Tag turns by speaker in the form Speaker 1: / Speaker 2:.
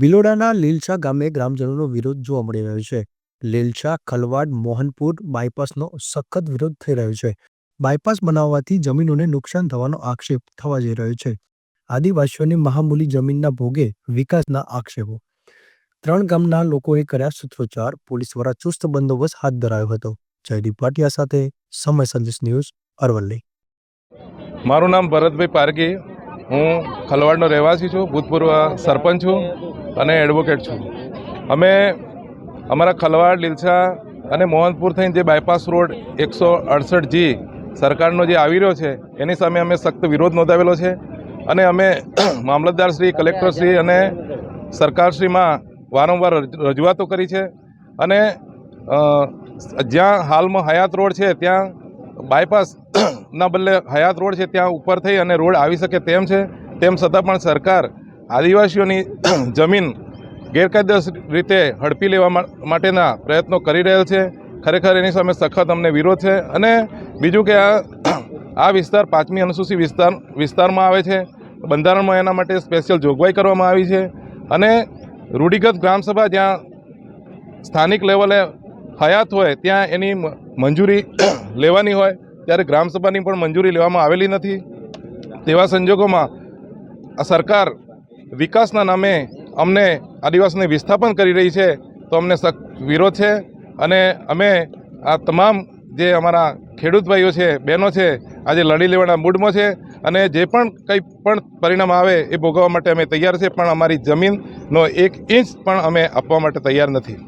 Speaker 1: ભિલોડાના લીલછા ગામે ગ્રામજનોનો વિરોધ જોવા મળી રહ્યો છે. લીલછા, ખલવાડ, મોહનપુર બાયપાસનો સખત વિરોધ થઈ રહ્યો છે. બાયપાસ બનાવવાથી જમીનોને નુકસાન થવાનો આક્ષેપ થવા જઈ રહ્યો છે. આદિવાસીઓની મહામૂલી જમીનના ભોગે વિકાસના આક્ષેપો. ત્રણ ગામના લોકોએ કર્યા સૂત્રોચ્ચાર, પોલીસ દ્વારા ચુસ્ત બંદોબસ્ત હાથ ધરાયો હતો. જયદીપ ભાટિયા સાથે સમય સંદેશ ન્યૂઝ અરવલ્લી.
Speaker 2: મારું નામ ભરતભાઈ પારગી હું ખલવાડનો રહેવાસી છું, ભૂતપૂર્વ સરપંચ છું. અને એડવોકેટ છું. અમે અમારા ખલવાડ, લીલછા અને મોહનપુર થઈને જે બાયપાસ રોડ એકસો અડસઠ જી સરકારનો જે આવી રહ્યો છે, એની સામે અમે સખ્ત વિરોધ નોંધાવેલો છે. અને અમે મામલતદારશ્રી કલેક્ટરશ્રી અને સરકારશ્રીમાં વારંવાર રજ- રજૂઆતો કરી છે. અને જ્યાં હાલમાં હયાત રોડ છે, ત્યાં બાયપાસ ના બદલે હયાત રોડ છે, ત્યાં ઉપર થઈ અને રોડ આવી શકે તેમ છે, તેમ છતાં પણ સરકાર આદિવાસીઓની જમીન ગેરકાયદેસર રીતે હડપી લેવા માટેના પ્રયત્નો કરી રહેલ છે. ખરેખર એની સામે સખત અમને વિરોધ છે. અને બીજું કે આ આ વિસ્તાર પાંચમી અનુસૂચિત વિસ્તાર, વિસ્તારમાં આવે છે. બંધારણમાં એના માટે સ્પેશિયલ જોગવાઈ કરવામાં આવી છે. અને રૂઢિગત ગ્રામસભા જ્યાં સ્થાનિક લેવલે હયાત હોય, ત્યાં એની મંજૂરી લેવાની હોય, ત્યારે ગ્રામસભાની પણ મંજૂરી લેવામાં આવેલી નથી. તેવા સંજોગોમાં આ સરકાર વિકાસના નામે અમને આદિવાસીને વિસ્થાપન કરી રહી છે, તો અમને સખ્ત વિરોધ છે. અને અમે આ તમામ જે અમારા ખેડૂત ભાઈઓ છે, બહેનો છે, આજે લડી લેવાના મૂડમાં છે અને જે પણ કંઈ પણ પરિણામ આવે એ ભોગવવા માટે અમે તૈયાર છે, પણ અમારી જમીનનો એક ઇંચ પણ અમે આપવા માટે તૈયાર નથી.